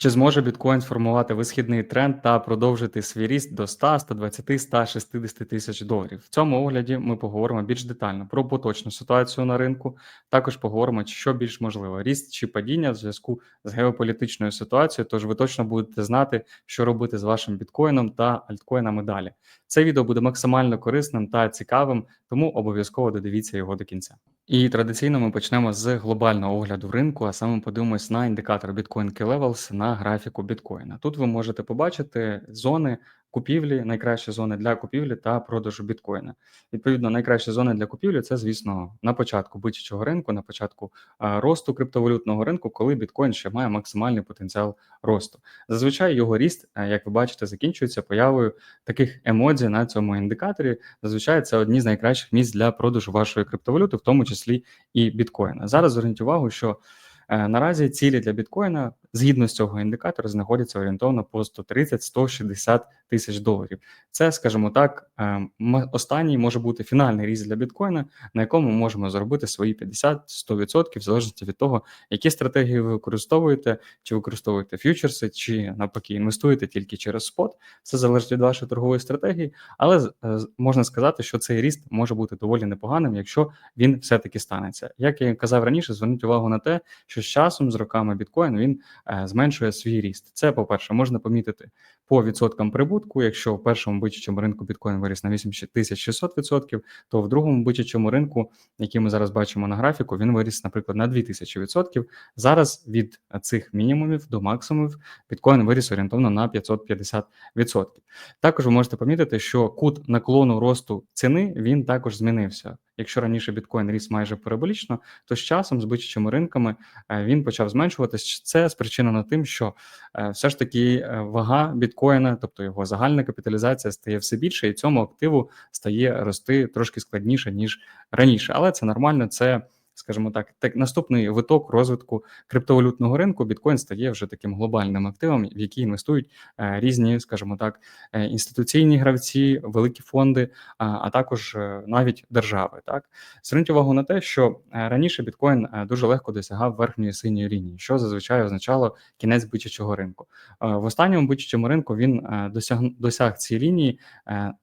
Чи зможе біткоін сформувати висхідний тренд та продовжити свій ріст до 100, 120, 160 тисяч доларів? В цьому огляді ми поговоримо більш детально про поточну ситуацію на ринку. Також поговоримо, що більш можливо: ріст чи падіння в зв'язку з геополітичною ситуацією. Тож ви точно будете знати, що робити з вашим біткоїном та альткоїнами далі. Це відео буде максимально корисним та цікавим, тому обов'язково додивіться його до кінця. І традиційно ми почнемо з глобального огляду ринку, а саме подивимось на індикатор Bitcoin Key Levels на графіку біткоїна. Тут ви можете побачити зони купівлі, найкращі зони для купівлі та продажу біткоїна. Відповідно, найкращі зони для купівлі це, звісно, на початку бичачого ринку, на початку росту криптовалютного ринку, коли біткоін ще має максимальний потенціал росту. Зазвичай його ріст, як ви бачите, закінчується появою таких емодзі на цьому індикаторі. Зазвичай це одні з найкращих місць для продажу вашої криптовалюти, в тому числі і біткоїна. Зараз зверніть увагу, що е, наразі цілі для біткоїна згідно з цього індикатора знаходяться орієнтовно по 130-160 тисяч доларів. Це, скажімо так, е, останній може бути фінальний ріст для біткоїна, на якому можемо заробити свої 50-100%, в залежності від того, які стратегії ви використовуєте, чи використовуєте фьючерси, чи навпаки інвестуєте тільки через спот. Все залежить від вашої торгової стратегії, але е, можна сказати, що цей ріст може бути доволі непоганим, якщо він все-таки станеться. Як я казав раніше, зверніть увагу на те, що з часом, з роками біткоін він зменшує свій ріст. Це, по-перше, можна помітити по відсоткам прибутку. Якщо в першому бичачому ринку біткоін виріс на 8600%, то в другому бичачому ринку, який ми зараз бачимо на графіку, він виріс, наприклад, на 2000%. Зараз від цих мінімумів до максимумів біткоін виріс орієнтовно на 550%. Також ви можете помітити, що кут наклону росту ціни він також змінився. Якщо раніше біткоін ріс майже параболічно, то з часом з бичачими ринками е, він почав зменшуватись. Це спричинено тим, що е, все ж таки е, вага біткоїна, тобто його загальна капіталізація, стає все більше, і цьому активу стає рости трошки складніше ніж раніше. Але це нормально. Це скажімо так, так наступний виток розвитку криптовалютного ринку. Біткоін стає вже таким глобальним активом, в який інвестують е, різні, скажімо так, е, інституційні гравці, великі фонди, а, також е, навіть держави. Так зверніть увагу на те, що раніше біткоін дуже легко досягав верхньої синьої лінії, що зазвичай означало кінець бичачого ринку. В останньому бичачому ринку він досяг досяг цієї лінії,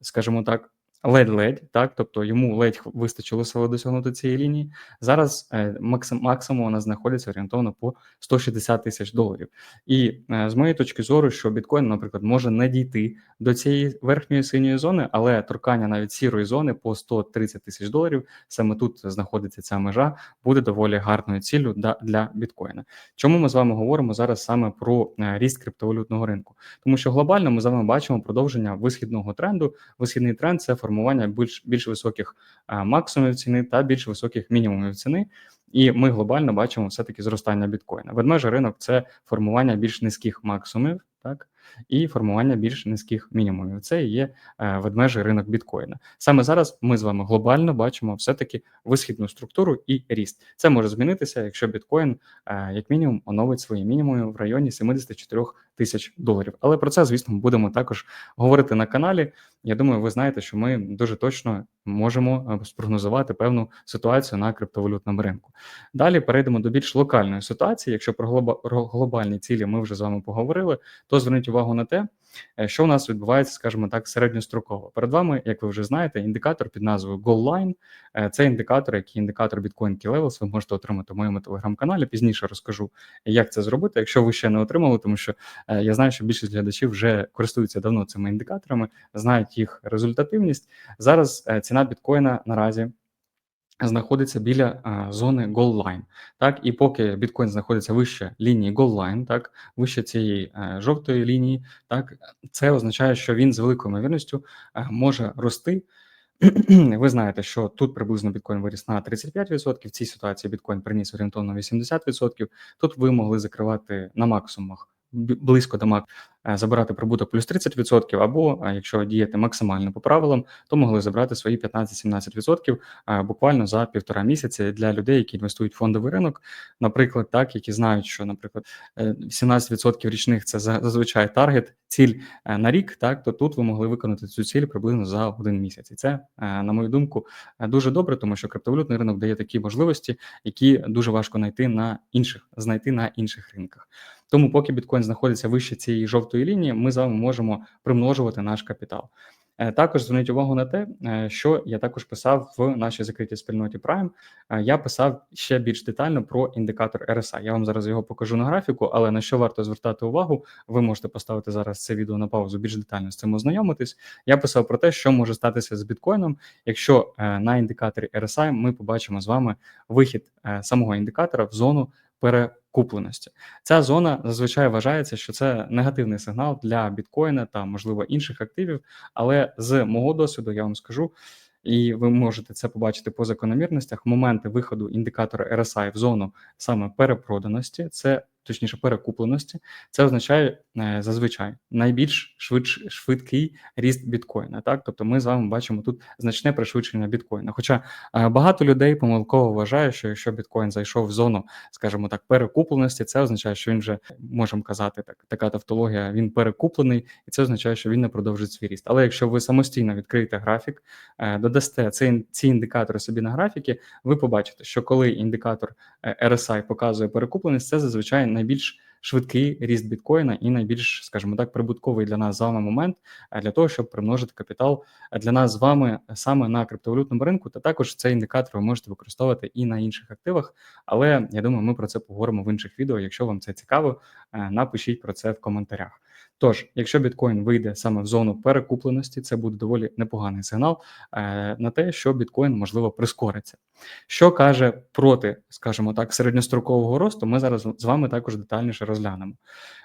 скажімо так. Ледь-ледь, так, тобто йому ледь вистачило сили досягнути цієї лінії. Зараз е, максим, максимум вона знаходиться орієнтовно по 160 тисяч доларів. І е, з моєї точки зору, що біткоін, наприклад, може не дійти до цієї верхньої синьої зони, але торкання навіть сірої зони по 130 тисяч доларів, саме тут знаходиться ця межа, буде доволі гарною ціллю для, біткоїна. Чому ми з вами говоримо зараз саме про е, ріст криптовалютного ринку? Тому що глобально ми з вами бачимо продовження висхідного тренду. Висхідний тренд це формування більш більш високих максимумів ціни та більш високих мінімумів ціни. І ми глобально бачимо все-таки зростання біткоїна. Ведмежий ринок це формування більш низьких максимумів, так і формування більш низьких мінімумів. Це і є е, ведмежий ринок біткоїна. Саме зараз ми з вами глобально бачимо все-таки висхідну структуру і ріст. Це може змінитися, якщо біткоін е, як мінімум оновить свої мінімуми в районі 74 тисяч доларів. Але про це, звісно, будемо також говорити на каналі. Я думаю, ви знаєте, що ми дуже точно можемо е, спрогнозувати певну ситуацію на криптовалютному ринку. Далі перейдемо до більш локальної ситуації. Якщо про глобальні цілі ми вже з вами поговорили, то зверніть увагу на те, е, що у нас відбувається, скажімо так, середньостроково. Перед вами, як ви вже знаєте, індикатор під назвою GoalLine. Е, Це індикатор, який індикатор Bitcoin Key Levels, ви можете отримати в моєму телеграм-каналі. Пізніше розкажу, як це зробити, якщо ви ще не отримали, тому що е, я знаю, що більшість глядачів вже користуються давно цими індикаторами, знають їх результативність. Зараз ціна біткоїна наразі знаходиться біля а, зони Line. Так, і поки біткоін знаходиться вище лінії Line, так, вище цієї е, жовтої лінії, так, це означає, що він з великою ймовірністю е, може рости. Ви знаєте, що тут приблизно біткоін виріс на 35%, в цій ситуації біткоін приніс орієнтовно 80%. Тут ви могли закривати на максимумах близько до мак е, забирати прибуток плюс 30%, або е, якщо діяти максимально по правилам, то могли забрати свої 15-17% е, буквально за півтора місяці для людей, які інвестують в фондовий ринок, наприклад, так, які знають, що, наприклад, е, 17% річних це за- зазвичай таргет, ціль на рік, так то тут ви могли виконати цю ціль приблизно за один місяць. І це, на мою думку, дуже добре, тому що криптовалютний ринок дає такі можливості, які дуже важко знайти на інших знайти на інших ринках. Тому, поки біткоін знаходиться вище цієї жовтої лінії, ми з вами можемо примножувати наш капітал. Е, також зверніть увагу на те, е, що я також писав в нашій закритій спільноті Prime. Е, я писав ще більш детально про індикатор RSI. Я вам зараз його покажу на графіку, але на що варто звертати увагу, ви можете поставити зараз це відео на паузу, більш детально з цим ознайомитись. Я писав про те, що може статися з біткоїном, якщо на індикаторі RSI ми побачимо з вами вихід самого індикатора в зону перекупленості. Ця зона зазвичай вважається, що це негативний сигнал для біткоїна та, можливо, інших активів. Але з мого досвіду я вам скажу, і ви можете це побачити по закономірностях. Моменти виходу індикатора RSI в зону саме перепроданості, це точніше перекупленості, це означає е, зазвичай найбільш швидш, швидкий ріст біткоїна. Так, тобто ми з вами бачимо тут значне пришвидшення біткоїна. Хоча е, багато людей помилково вважає, що якщо біткоін зайшов в зону, скажімо так, перекупленості, це означає, що він вже можемо казати так. Така тавтологія, він перекуплений, і це означає, що він не продовжить свій ріст. Але якщо ви самостійно відкриєте графік, е, додасте ці, ці індикатори собі на графіки, ви побачите, що коли індикатор RSI показує перекупленість, це зазвичай найбільш швидкий ріст біткоїна і найбільш, скажімо так, прибутковий для нас з вами момент е, для того, щоб примножити капітал е, для нас з вами саме на криптовалютному ринку. Та також цей індикатор ви можете використовувати і на інших активах. Але я думаю, ми про це поговоримо в інших відео. Якщо вам це цікаво, е, напишіть про це в коментарях. Тож, якщо біткоін вийде саме в зону перекупленості, це буде доволі непоганий сигнал е, на те, що біткоін можливо прискориться. Що каже проти, скажімо так, середньострокового росту, ми зараз з вами також детальніше розглянемо.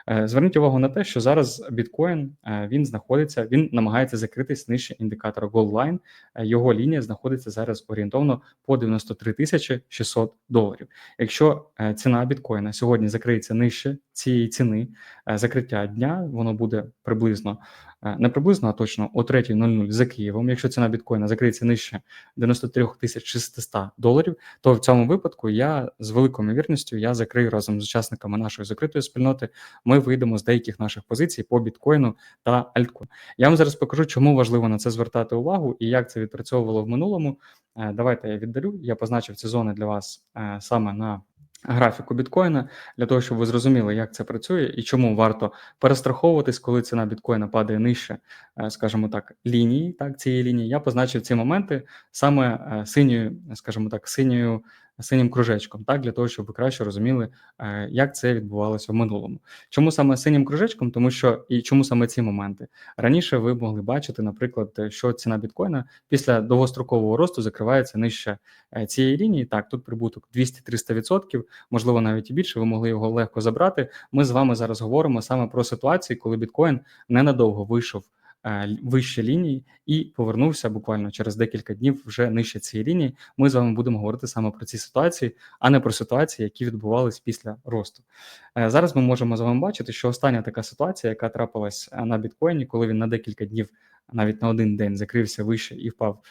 Е, зверніть увагу на те, що зараз біткоін е, він знаходиться, він намагається закритись нижче індикатора Goldline. Його лінія знаходиться зараз орієнтовно по 93 тисячі 600 доларів. Якщо ціна біткоїна сьогодні закриється нижче цієї ціни закриття дня, воно буде приблизно Е, не приблизно, а точно о 3.00 за Києвом. Якщо ціна біткоїна закриється нижче 93 600 доларів, то в цьому випадку я з великою ймовірністю я закрию разом з учасниками нашої закритої спільноти. Ми вийдемо з деяких наших позицій по біткоїну та альткоїну. Я вам зараз покажу, чому важливо на це звертати увагу і як це відпрацьовувало в минулому. Е, давайте я віддалю. Я позначив ці зони для вас е, саме на графіку біткоїна для того, щоб ви зрозуміли, як це працює і чому варто перестраховуватись, коли ціна біткоїна падає нижче, е, скажімо так, лінії. Так, цієї лінії я позначив ці моменти саме е, синьою, скажімо так, синьою синім кружечком, так для того, щоб ви краще розуміли, е, як це відбувалося в минулому. Чому саме синім кружечком? Тому що і чому саме ці моменти раніше ви могли бачити, наприклад, що ціна біткоїна після довгострокового росту закривається нижче е, цієї лінії. Так, тут прибуток 200-300%, можливо, навіть і більше. Ви могли його легко забрати. Ми з вами зараз говоримо саме про ситуації, коли біткоін ненадовго вийшов. Е, вище лінії і повернувся буквально через декілька днів вже нижче цієї лінії. Ми з вами будемо говорити саме про ці ситуації, а не про ситуації, які відбувались після росту. Е, зараз ми можемо з вами бачити, що остання така ситуація, яка трапилась е, на біткоїні, коли він на декілька днів, навіть на один день, закрився вище і впав.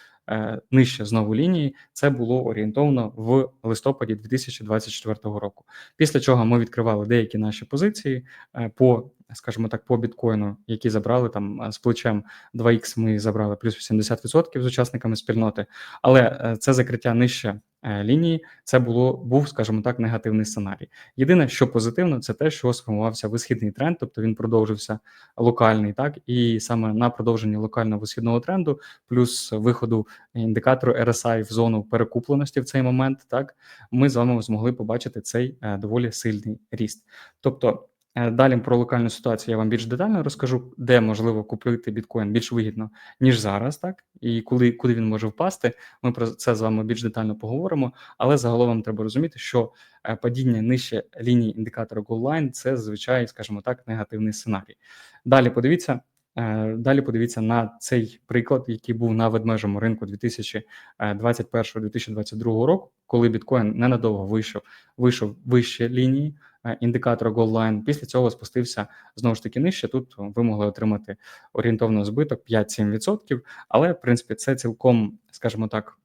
Нижче знову лінії, це було орієнтовно в листопаді 2024 року. Після чого ми відкривали деякі наші позиції по скажімо так, по біткоїну, які забрали там з плечем 2х ми забрали плюс 80% з учасниками спільноти, але е, це закриття нижче е, лінії, це було був, скажімо так, негативний сценарій. Єдине, що позитивно, це те, що сформувався висхідний тренд, тобто він продовжився локальний, так і саме на продовженні локального висхідного тренду, плюс виходу індикатору RSI в зону перекупленості в цей момент, так ми з вами змогли побачити цей е, доволі сильний ріст. Тобто. Е, далі про локальну ситуацію я вам більш детально розкажу, де можливо купити біткоін більш вигідно, ніж зараз, так і коли куди він може впасти. Ми про це з вами більш детально поговоримо. Але загалом треба розуміти, що е, падіння нижче лінії індикатора Goldline – це зазвичай, скажімо так, негативний сценарій. Далі подивіться. Е, далі подивіться на цей приклад, який був на ведмежому ринку 2021-2022 року, коли біткоін ненадовго вийшов вийшов вище лінії. Е, індикатора Goldline. Після цього спустився знову ж таки нижче. Тут ви могли отримати орієнтовно збиток 5-7%, але в принципі це цілком, скажімо так,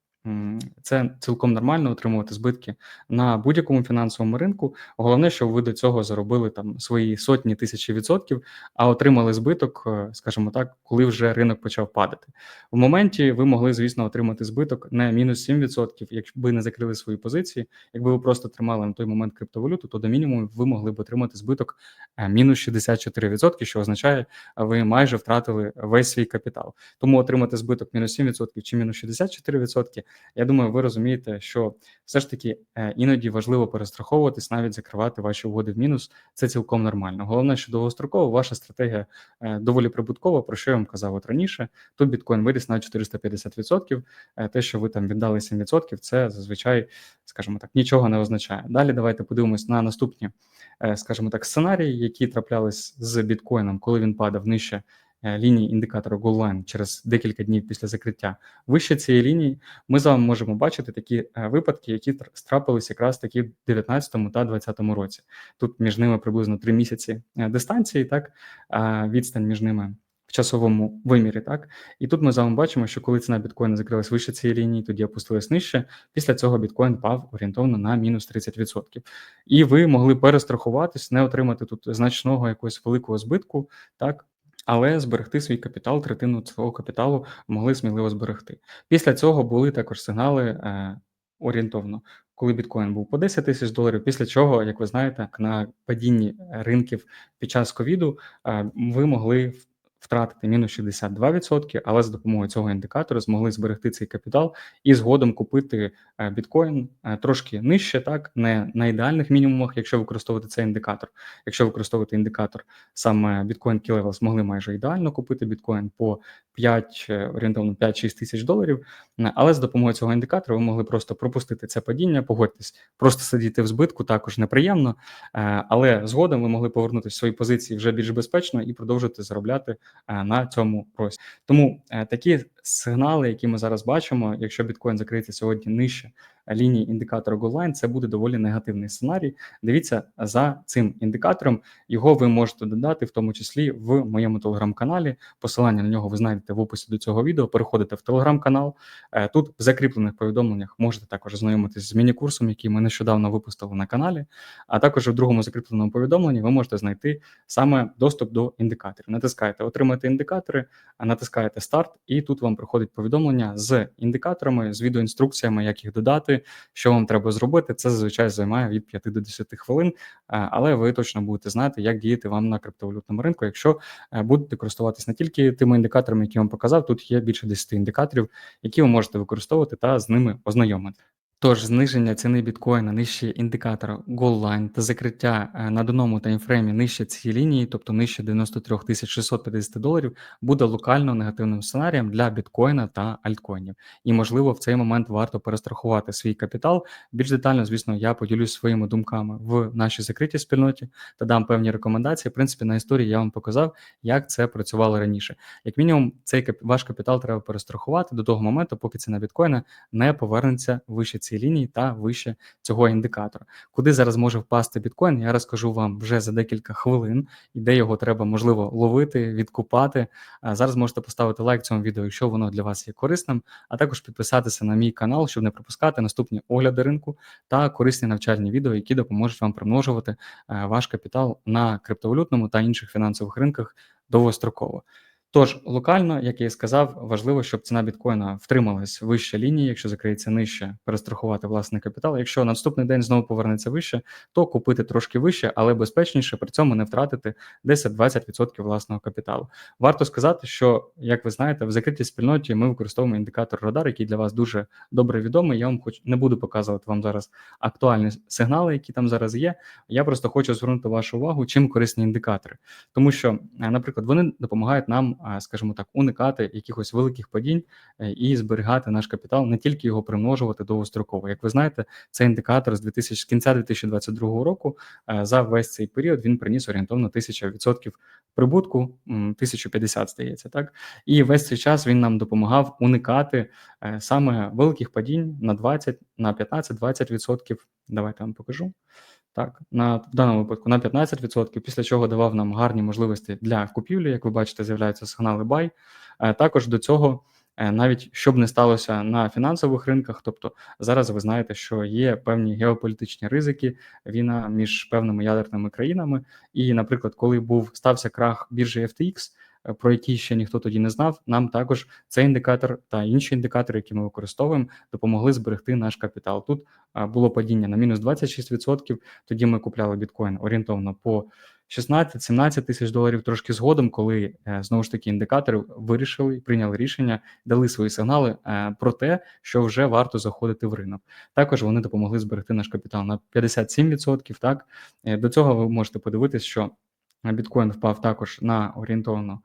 Це цілком нормально отримувати збитки на будь-якому фінансовому ринку. Головне, щоб ви до цього заробили там свої сотні тисячі відсотків, а отримали збиток, е, скажімо так, коли вже ринок почав падати. В моменті ви могли, звісно, отримати збиток не мінус 7%, якби не закрили свої позиції. Якби ви просто тримали на той момент криптовалюту, то до мінімуму ви могли б отримати збиток е, мінус 64%, що означає, ви майже втратили весь свій капітал. Тому отримати збиток мінус 7% чи мінус 64%, я думаю, ви розумієте, що все ж таки е, іноді важливо перестраховуватись, навіть закривати ваші угоди в мінус. Це цілком нормально. Головне, що довгостроково ваша стратегія е, доволі прибуткова, про що я вам казав от раніше. Тут біткоін виріс на 450%. Е, Те, що ви там віддали 7%, це зазвичай, скажімо так, нічого не означає. Далі давайте подивимось на наступні, скажімо так, сценарії, які траплялись з біткоїном, коли він падав нижче лінії індикатора Goldline через декілька днів після закриття. Вище цієї лінії ми з вами можемо бачити такі е, випадки, які тр- трапились якраз таки в 19 та 20 році. Тут між ними приблизно 3 місяці е, дистанції, так відстань між ними в часовому вимірі. Так, і тут ми з вами бачимо, що коли ціна біткоїна закрилась вище цієї лінії, тоді опустилась нижче. Після цього біткоін пав орієнтовно на мінус 30%. І ви могли перестрахуватись, не отримати тут значного якогось великого збитку, так. Але зберегти свій капітал, третину свого капіталу могли сміливо зберегти. Після цього були також сигнали е, орієнтовно, коли біткоін був по 10 тисяч доларів. Після чого, як ви знаєте, на падінні ринків під час ковіду е, ви могли втратити мінус 62%, але за допомогою цього індикатора змогли зберегти цей капітал і згодом купити е, біткоін е, трошки нижче, так не на ідеальних мінімумах, якщо використовувати цей індикатор. Якщо використовувати індикатор саме Key Level, змогли майже ідеально купити біткоін по 5, е, орієнтовно 5-6 тисяч доларів. Але з допомогою цього індикатора ви могли просто пропустити це падіння. Погодьтесь, просто сидіти в збитку також неприємно, але згодом ви могли повернутися в свої позиції вже більш безпечно і продовжити заробляти на цьому році. Тому е, такі сигнали, які ми зараз бачимо, якщо біткоін закриється сьогодні нижче лінії індикатора Goldline, це буде доволі негативний сценарій. Дивіться за цим індикатором. Його ви можете додати, в тому числі в моєму телеграм-каналі. Посилання на нього ви знайдете в описі до цього відео. Переходите в телеграм-канал. Е, Тут в закріплених повідомленнях можете також ознайомитись з міні-курсом, який ми нещодавно випустили на каналі. А також у другому закріпленому повідомленні ви можете знайти саме доступ до індикаторів. Натискаєте Отримати індикатори, натискаєте старт, і тут вам приходить повідомлення з індикаторами, з відеоінструкціями, як їх додати, що вам треба зробити. Це зазвичай займає від 5 до 10 хвилин, е, але ви точно будете знати, як діяти вам на криптовалютному ринку, якщо е, будете користуватись не тільки тими індикаторами, які я вам показав. Тут є більше 10 індикаторів, які ви можете використовувати та з ними ознайомити. Тож зниження ціни біткоїна нижче індикатора Goldline та закриття е, на даному таймфреймі нижче цієї лінії, тобто нижче 93 650 доларів, буде локально негативним сценарієм для біткоїна та альткоїнів. І можливо в цей момент варто перестрахувати свій капітал. Більш детально, звісно, я поділюсь своїми думками в нашій закритій спільноті та дам певні рекомендації. В принципі, на історії я вам показав, як це працювало раніше. Як мінімум, цей ваш капітал треба перестрахувати до того моменту, поки ціна біткоїна не повернеться вище цієї лінії та вище цього індикатора. Куди зараз може впасти біткоін, я розкажу вам вже за декілька хвилин, і де його треба можливо ловити, відкупати. Зараз можете поставити лайк цьому відео, якщо воно для вас є корисним, а також підписатися на мій канал, щоб не пропускати наступні огляди ринку та корисні навчальні відео, які допоможуть вам примножувати е, ваш капітал на криптовалютному та інших фінансових ринках довгостроково. Тож локально, як я і сказав, важливо, щоб ціна біткоїна втрималась вище лінії. Якщо закриється нижче, перестрахувати власний капітал. Якщо наступний день знову повернеться вище, то купити трошки вище, але безпечніше, при цьому не втратити 10-20% власного капіталу. Варто сказати, що як ви знаєте, в закритій спільноті ми використовуємо індикатор радар, який для вас дуже добре відомий. Я вам хоч не буду показувати вам зараз актуальні сигнали, які там зараз є. Я просто хочу звернути вашу увагу, чим корисні індикатори, тому що, е, наприклад, вони допомагають нам, скажімо так, уникати якихось великих падінь е, і зберігати наш капітал, не тільки його примножувати довгостроково. Як ви знаєте, цей індикатор з 2000, з кінця 2022 року е, за весь цей період він приніс орієнтовно 1000% прибутку, м, 1050, здається, так і весь цей час він нам допомагав уникати е, саме великих падінь на 20, на 15-20%. Давайте вам покажу. Так, на в даному випадку на 15%, після чого давав нам гарні можливості для купівлі. Як ви бачите, з'являються сигнали buy. Е, Також до цього е, навіть що б не сталося на фінансових ринках. Тобто зараз ви знаєте, що є певні геополітичні ризики, війна між певними ядерними країнами. І, наприклад, коли був стався крах біржі FTX, про який ще ніхто тоді не знав, нам також цей індикатор та інші індикатори, які ми використовуємо, допомогли зберегти наш капітал. Тут було падіння на мінус 26%, Тоді ми купляли біткоін орієнтовно по 16-17 тисяч доларів. Трошки згодом, коли е, знову ж таки індикатори вирішили, прийняли рішення, дали свої сигнали е, про те, що вже варто заходити в ринок. Також вони допомогли зберегти наш капітал на 57%. Так Е, до цього ви можете подивитись, що біткоін впав також на орієнтовно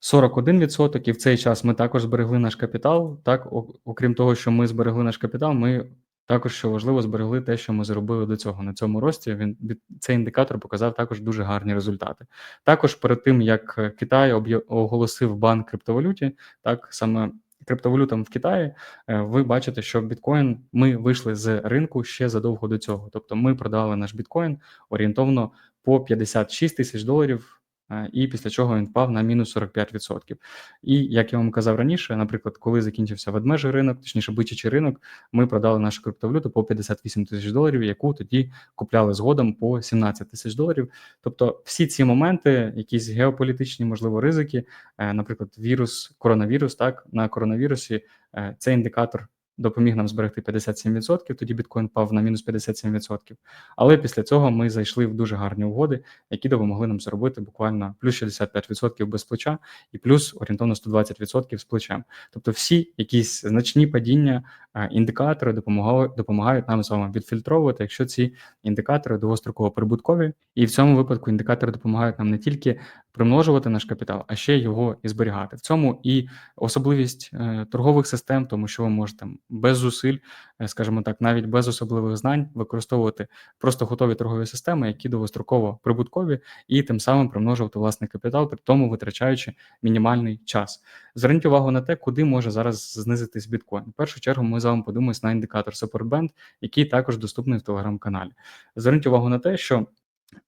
41%, і в цей час ми також зберегли наш капітал. Так, окрім того, що ми зберегли наш капітал, ми також, що важливо, зберегли те, що ми зробили до цього. На цьому рості він цей індикатор показав також дуже гарні результати. Також перед тим як Китай оголосив бан криптовалюті, так саме криптовалютам в Китаї, е, ви бачите, що біткоін ми вийшли з ринку ще задовго до цього. Тобто, ми продали наш біткоін орієнтовно по 56 тисяч доларів. Е, І після чого він впав на мінус 45%. І як я вам казав раніше, наприклад, коли закінчився ведмежий ринок, точніше бичачий ринок, ми продали нашу криптовалюту по 58 тисяч доларів, яку тоді купляли згодом по 17 тисяч доларів. Тобто, всі ці моменти, якісь геополітичні, можливо, ризики, е, наприклад, вірус, коронавірус, так на коронавірусі е, цей індикатор. Допоміг нам зберегти 57%, тоді біткоін впав на мінус 57%. Але після цього ми зайшли в дуже гарні угоди, які допомогли нам заробити буквально плюс 65% без плеча і плюс орієнтовно 120% з плечем. Тобто, всі якісь значні падіння, е, індикатори допомагають, допомагають нам з вами відфільтровувати, якщо ці індикатори довгостроково прибуткові, і в цьому випадку індикатори допомагають нам не тільки примножувати наш капітал, а ще його і зберігати. В цьому і особливість е, торгових систем, тому що ви можете без зусиль, е, скажімо так, навіть без особливих знань використовувати просто готові торгові системи, які довгостроково прибуткові, і тим самим примножувати власний капітал, при тому витрачаючи мінімальний час. Зверніть увагу на те, куди може зараз знизитись біткоін. В першу чергу ми з вами подивимось на індикатор Support Band, який також доступний в телеграм-каналі. Зверніть увагу на те, що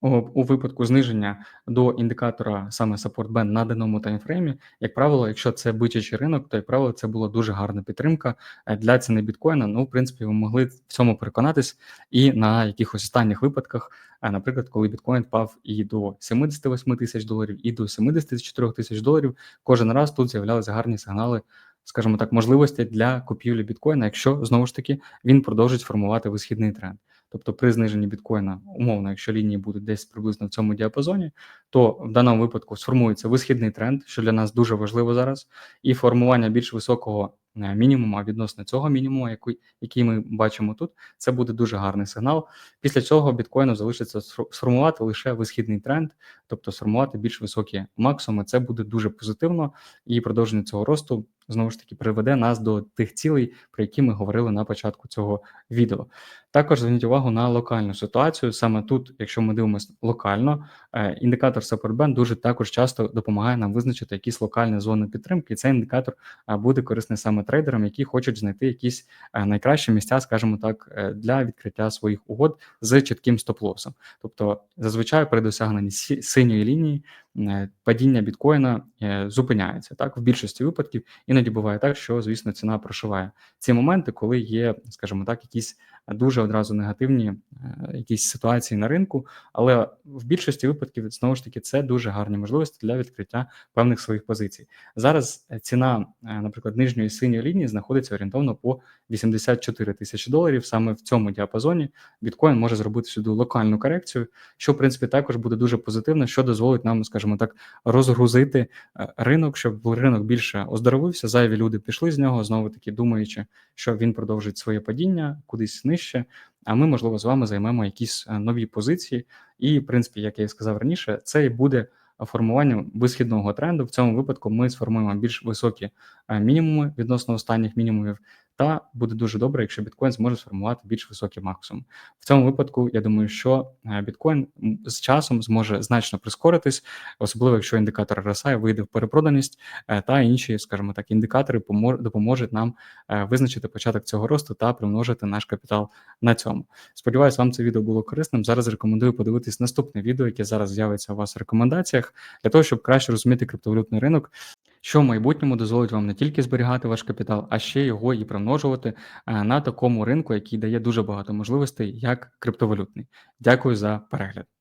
у, випадку зниження до індикатора саме Support Band на даному таймфреймі, як правило, якщо це бичачий ринок, то як правило це була дуже гарна підтримка е, для ціни біткоїна. Ну, в принципі, ви могли в цьому переконатись і на якихось останніх випадках, е, наприклад, коли біткоін впав і до 78 тисяч доларів, і до 74 тисяч доларів. Кожен раз тут з'являлися гарні сигнали. Скажімо так, можливості для купівлі біткоїна, якщо знову ж таки він продовжить формувати висхідний тренд. Тобто при зниженні біткоїна, умовно, якщо лінії будуть десь приблизно в цьому діапазоні, то в даному випадку сформується висхідний тренд, що для нас дуже важливо зараз, і формування більш високого е, мінімуму відносно цього мінімуму, який, який ми бачимо тут, це буде дуже гарний сигнал. Після цього біткоїну залишиться сформувати лише висхідний тренд, тобто сформувати більш високі максимуми. Це буде дуже позитивно, і продовження цього росту знову ж таки приведе нас до тих цілей, про які ми говорили на початку цього відео. Також зверніть увагу на локальну ситуацію. Саме тут, якщо ми дивимося локально, е, індикатор Support дуже також часто допомагає нам визначити якісь локальні зони підтримки. І цей індикатор е, буде корисний саме трейдерам, які хочуть знайти якісь е, найкращі місця, скажімо так, для відкриття своїх угод з чітким стоп-лосом. Тобто, зазвичай при досягненні синьої лінії падіння біткоїна е, зупиняється. Так, в більшості випадків іноді буває так, що звісно ціна прошиває ці моменти, коли є, скажімо так, якісь дуже одразу негативні е, якісь ситуації на ринку, але в більшості випадків знову ж таки це дуже гарні можливості для відкриття певних своїх позицій. Зараз е, ціна, е, наприклад, нижньої синьої лінії знаходиться орієнтовно по 84 тисячі доларів. Саме в цьому діапазоні біткоін може зробити сюди локальну корекцію, що в принципі також буде дуже позитивно, що дозволить нам, скажімо так, розгрузити е, ринок, щоб ринок більше оздоровився. Зайві люди пішли з нього, знову таки думаючи, що він продовжить своє падіння кудись нижче. А ми, можливо, з вами займемо якісь е, нові позиції. І, в принципі, як я і сказав раніше, це і буде формуванням висхідного тренду. В цьому випадку ми сформуємо більш високі е, мінімуми відносно останніх мінімумів. Та буде дуже добре, якщо біткоін зможе сформувати більш високий максимум. В цьому випадку я думаю, що е, біткоін з часом зможе значно прискоритись, особливо якщо індикатор RSI вийде в перепроданість, е, та інші, скажімо так, індикатори помо- допоможуть нам е, визначити початок цього росту та примножити наш капітал на цьому. Сподіваюсь, вам це відео було корисним. Зараз рекомендую подивитись наступне відео, яке зараз з'явиться у вас в рекомендаціях, для того, щоб краще розуміти криптовалютний ринок. Що в майбутньому дозволить вам не тільки зберігати ваш капітал, а ще його і примножувати е, на такому ринку, який дає дуже багато можливостей, як криптовалютний. Дякую за перегляд.